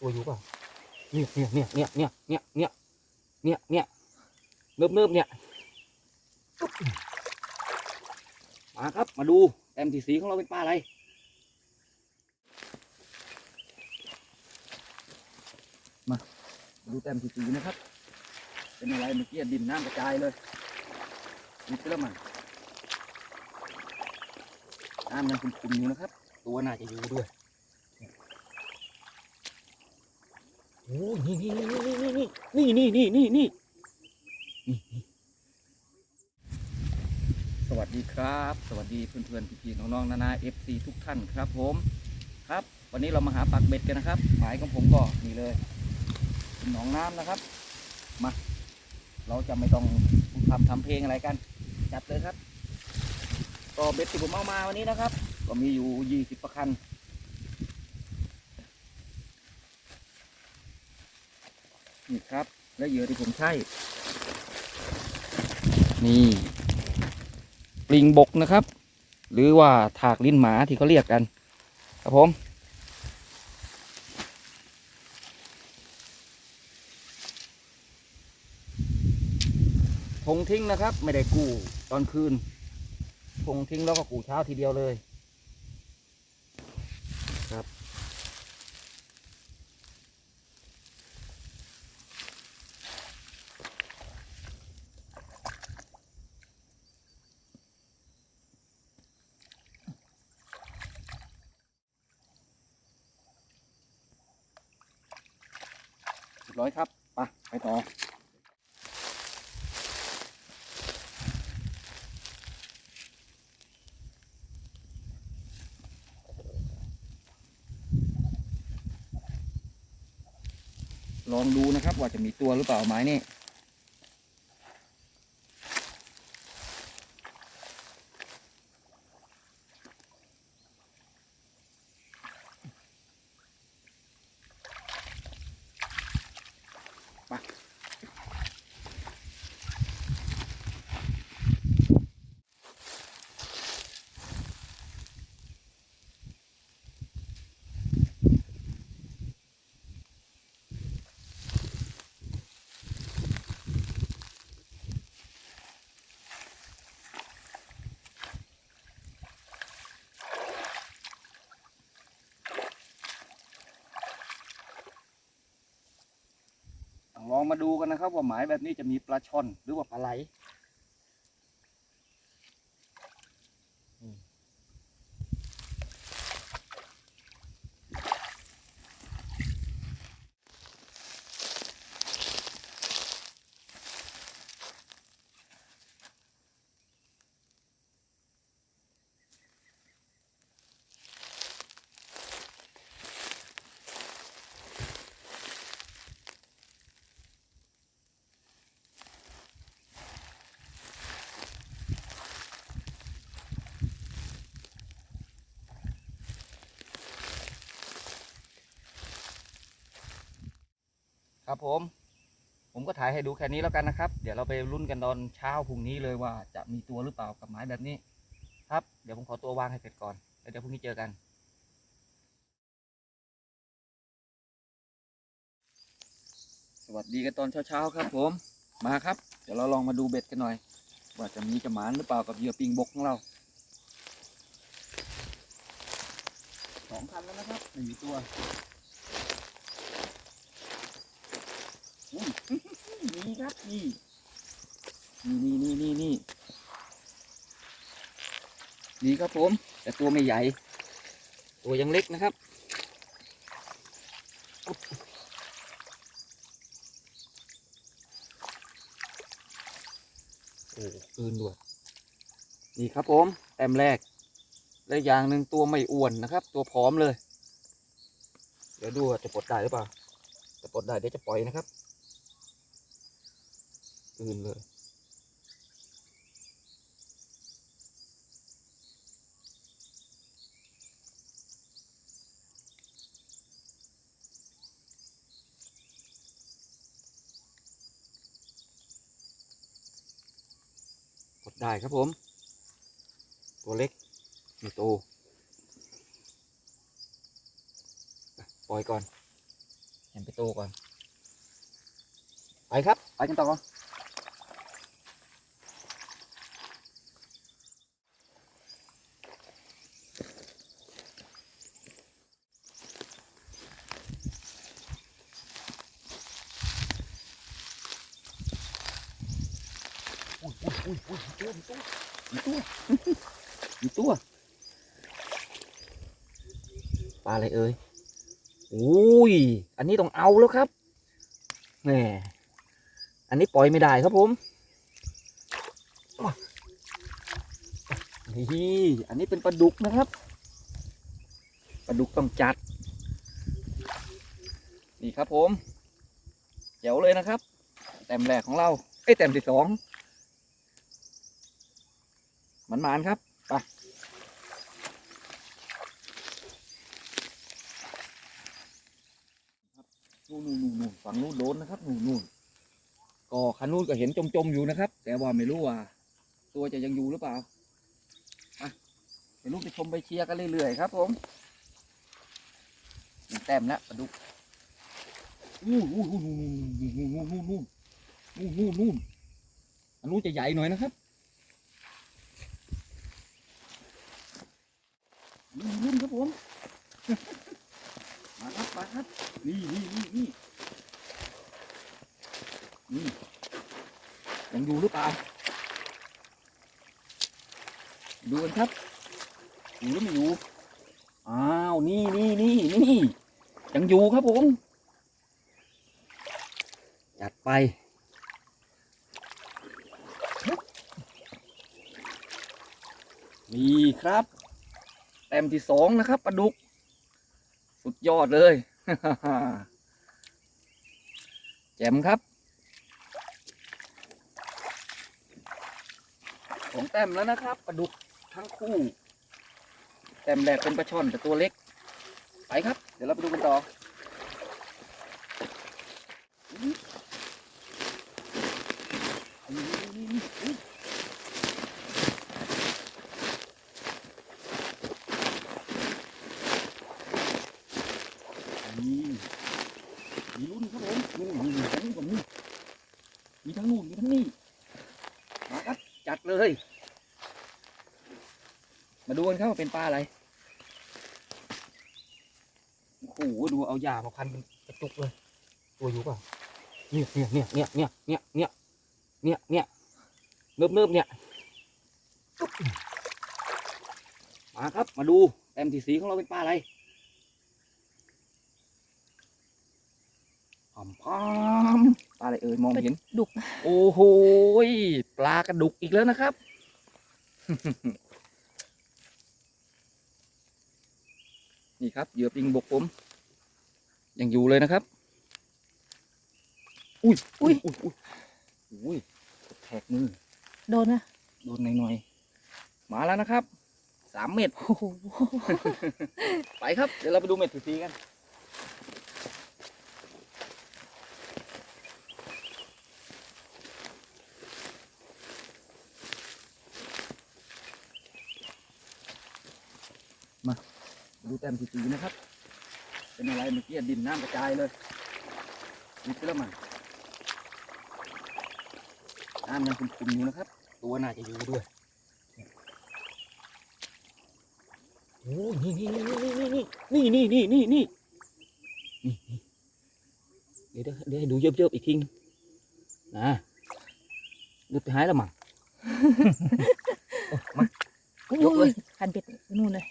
ตัวอยู่เปล่าเนี่ยเนี่ยเนี่ยเนี่ยเนี่ยเนี่ยเนี่ยเนี่ยเนิบเนิบเนี่ยมาครับมาดูแต้มที่สีของเราเป็นปลาอะไรมาดูแต้มที่สีนะครับ เป็นอะไรเมื่อกี้ดินน้ำกระจายเลยนี่ไปแล้วมันน้ำยังขุ่นๆอยู่นะครับ ตัวน่าจะอยู่ด้วย โอ้นี่นี่นี่นี่นี่นี่นี่นี่นี่สวัสดีครับ สวัสดีเพื่อนๆพี่ๆน้องๆนานาเอฟซีทุกท่านครับผม ครับ วันนี้เรามาหาปักเบ็ดกันนะครับ หมายของผมก็นี่เลยเป็นหนองน้ำนะครับมาเราจะไม่ต้องพูดคำทำเพลงอะไรกัน จัดเลยครับ ก็เบ็ดที่ผมเอามาวันนี้นะครับ ก็มีอยู่ยี่สิบประคัน นี่ครับ และเหยื่อที่ผมใช้นี่ปลิงบกนะครับ หรือว่าถากลิ้นหมาที่เขาเรียกกัน ครับผม ทงทิ้งนะครับ ไม่ได้กู้ตอนคืน ทงทิ้งแล้วก็กู้เช้าทีเดียวเลย รียบร้อยครับไปไปต่อ ลองดูนะครับว่าจะมีตัวหรือเปล่าไม้นี่ องมาดูกันนะครับ ว่าหมายแบบนี้จะมีปลาช่อนหรือว่าปลาไหล ครับผม ผมก็ถ่ายให้ดูแค่นี้แล้วกันนะครับ เดี๋ยวเราไปลุ้นกันตอนเช้าพรุ่งนี้เลยว่าจะมีตัวหรือเปล่ากับหมายแบบนี้ ครับ เดี๋ยวผมขอตัววางให้เสร็จก่อนแล้วเดี๋ยวพรุ่งนี้เจอกัน สวัสดีกันตอนเช้าๆครับ ผม มาครับ เดี๋ยวเราลองมาดูเบ็ดกันหน่อย ว่าจะมีจะหมานหรือเปล่ากับเหยื่อปิงบกของเราสองคันแล้วนะครับไม่มีตัว อุ้ย นี่ครับนี่นี่นี่นี่นี่นี่ครับผม แต่ตัวไม่ใหญ่ ตัวยังเล็กนะครับโอ้คืนด้วยนี่ครับผมแต้มแรก และอย่างหนึ่งตัวไม่อ้วนนะครับ ตัวผอมเลย เดี๋ยวดูจะปลดได้หรือเปล่าจะปลดได้เดี๋ยวจะปล่อยนะครับ อื่นเลย กดได้ครับผม ตัวเล็กไม่โตอะปล่อยก่อนแหมไปโตก่อน ไปครับ ไปกันต่อ อุ้ยอุ้ยอุ้ยอุ้ยมีตัวตัวตัวปลาอะไรเอ่ยอุ้ยอันนี้ต้องเอาแล้วครับแหมอันนี้ปล่อยไม่ได้ครับผมนี่อันนี้เป็นปลาดุกนะครับปลาดุกต้องจัด นี่ครับผมเจ๋วเลยนะครับ แต้มแรกของเราเอ้แต้มที่สอง มันมานครับไปนู่นนู่นนู่นฝั่งนู้นโดนนะครับนู่นนู่นก็คันนู้นก็เห็นจมๆอยู่นะครับ แต่ว่าไม่รู้ว่า ตัวจะยังอยู่หรือเปล่าอะไปลูกไปชมไปเชียร์กันเรื่อยๆครับผมแต้มล้วปลาดุกอู้อู้นู่นนู่นนู่นนู่นนู่นนู่นนู่นนู่นอันนู้นจะใหญ่หน่อยนะครับ รุ่นครับผม มาครับมาครับ นี่นี่นี่นี่นี่ยังอยู่หรือเปล่า ดูกันครับ อยู่หรือไม่อยู่ อ้าว นี่นี่นี่นี่ยังอยู่ครับผม จัดไปนี่ครับ แต้มที่สองนะครับปลาดุก สุดยอดเลย แจ่มครับของแต้มแล้วนะครับปลาดุกทั้งคู่ แต้มแรกเป็นปลาช่อนแต่ตัวเล็ก ไปครับ เดี๋ยวเราไปดูกันต่อนี่มีรุ่นครับผมนู่นนู่นนู่นทั้งนู้นกับนี่ มีทั้งนู่นมีทั้งนี่มาครับจัดเลย มาดูกันครับว่าเป็นปลาอะไรโอ้โหดูเอาหญ้ามาพันเป็นกระจุกเลย ตัวอยู่เปล่าเนี่ยเนี่ยเนี่ยเนี่ยเนี่ยเนี่ยเนี่ยเนี่ยเนี่ยเนิบเนิบเนี่ยมาครับมาดูแต้มที่สีของเราเป็นปลาอะไร พามพามปลาอะไรเอ่ยมองไม่เห็น ดุกโอ้โหยปลากระดุกอีกแล้วนะครับ นี่ครับเหยื่อปิงบกผม ยังอยู่เลยนะครับ อุ้ยอุ้ยอุ้ยอุ้ยอุ้ยแทกมือ โดนนะโดนหน่อยๆมาแล้วนะครับ สามเม็ด โอ้โห ไปครับ เดี๋ยวเราไปดูเม็ดสีๆกัน มา ดูแต้มสีๆนะครับ เป็นอะไรเมื่อกี้ดินน้ำกระจายเลยนิดเดียวมันน้ำยังขุ่นๆอยู่นะครับ ตัวน่าจะอยู่ด้วยโอ้ยนี่นี่นี่นี่นี่นี่นี่นี่นี่นี่เดี๋ยวเดี๋ยวให้ดูเยอะๆอีกทีนึงนะดูไปหายแล้วมั้งโอ้มายกเลยอุ้พันเป็ดนู่นเลย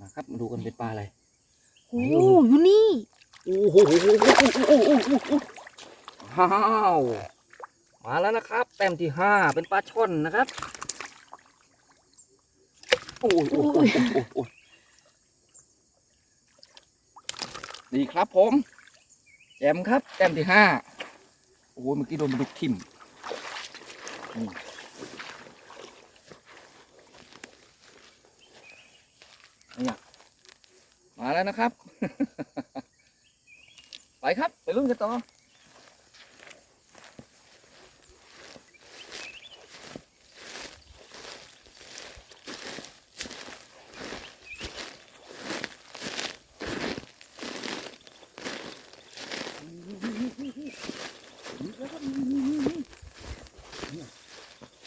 มา ครับมาดูกันเป็นปลาอะไรโอ้อยู่นี่โอ้โหโอ้โหโอ้โหโอ้โหโอ้โหว้าวมาแล้วนะครับ แต้มที่ห้าเป็นปลาช่อนนะครับโอ้ยโอ้ยโอ้ยโอ้ยโอ้ยโอ้ยดีครับผมแจมครับแต้มที่ห้าโอ้ยเมื่อกี้โดนปลาดุกทิ่ม มาแล้วนะครับ ไปครับไปลุ้นกันต่อ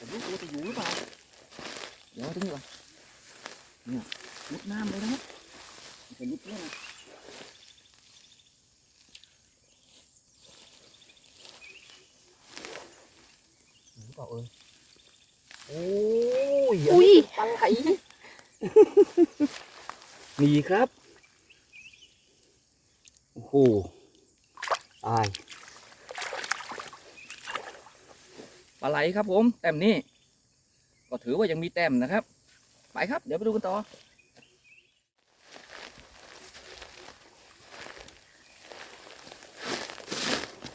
รู้ตัวจะอยู่หรือเปล่า เดี๋ยวถึงก่อนเนี่ยมุดน้ำเลยนะครับ โอ้ยอุ้ยปลาไหลมีครับ โอ้โหตายปลาไหลครับผม แต้มนี้ ก็ถือว่ายังมีแต้มนะครับ ไปครับ เดี๋ยวไปดูกันต่อ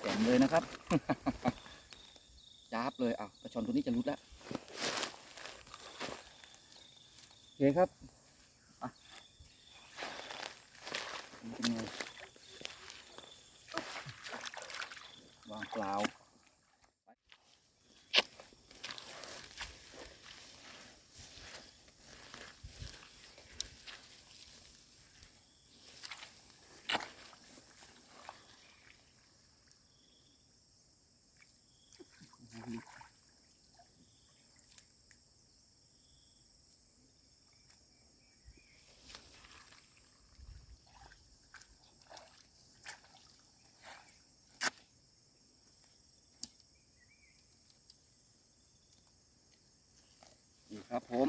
แต้ม เลยนะครับจ้าบเลยอะปลาช่อนตัวนี้จะรุดแล้วโอเคครับวางเปล่า นี่ครับผม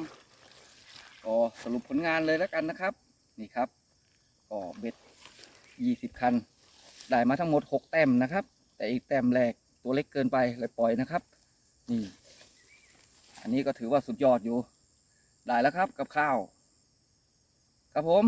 ก็ สรุปผลงานเลยแล้วกันนะครับ นี่ครับก็เบ็ดยี่สิบคัน ได้มาทั้งหมดหกแต้มนะครับ แต่อีกแต้มแรกตัวเล็กเกินไปเลยปล่อยนะครับ นี่ อันนี้ก็ถือว่าสุดยอดอยู่ ได้แล้วครับกับข้าว ครับผม